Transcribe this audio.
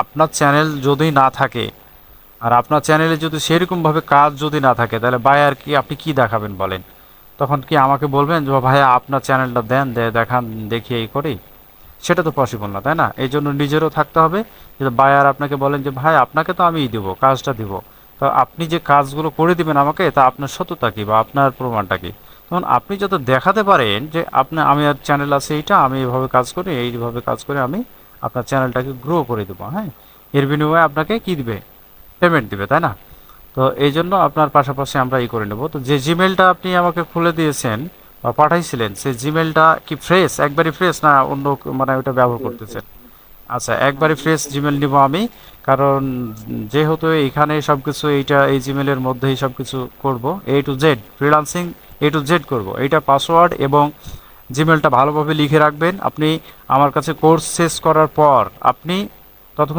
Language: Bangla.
আপনার চ্যানেল যদি না থাকে, আর আপনার চ্যানেলে যদি সেরকমভাবে কাজ যদি না থাকে, তাহলে ভাই আর কি, আপনি কি দেখাবেন বলেন? তখন কি আমাকে বলবেন যে ভাইয়া, আপনার চ্যানেলটা দেন দেখান, দেখি এই করি সেটা তো পসিবল না, তাই না? এই জন্য নিজেরও থাকতে হবে। যে বায়ার আপনাকে বলেন যে, ভাই, আপনাকে তো আমিই দেবো, কাজটা দিব। তো আপনি যে কাজগুলো করে দিবেন আমাকে, তা আপনার সততা কি বা আপনার প্রমাণটা কী? তখন আপনি যত দেখাতে পারেন যে, আপনি, আমি আর চ্যানেল আছে এইটা, আমি এইভাবে কাজ করি, এইভাবে কাজ করে আমি আপনার চ্যানেলটাকে গ্রো করে দেবো হ্যাঁ? এর বিনিময়ে আপনাকে কী দিবে? পেমেন্ট দিবে তাই না? তো এই জন্য আপনার পাশাপাশি আমরা ই করে নেব। তো যে জিমেলটা আপনি আমাকে খুলে দিয়েছেন বা পাঠাইছিলেন সেই জিমেলটা কি ফ্রেশ একবারই ফ্রেশ না অন্য মানে ওটা ব্যবহার করতেছেন? আচ্ছা একবারই ফ্রেশ জিমেল নিব আমি কারণ যেহেতু এখানে সব কিছু এইটা এই জিমেলের মধ্যেই সব কিছু করব A to Z freelancing A to Z করব। এইটা পাসওয়ার্ড এবং জিমেলটা ভালোভাবে লিখে রাখবেন। আপনি আমার কাছে কোর্স শেষ করার পর আপনি ততক্ষণ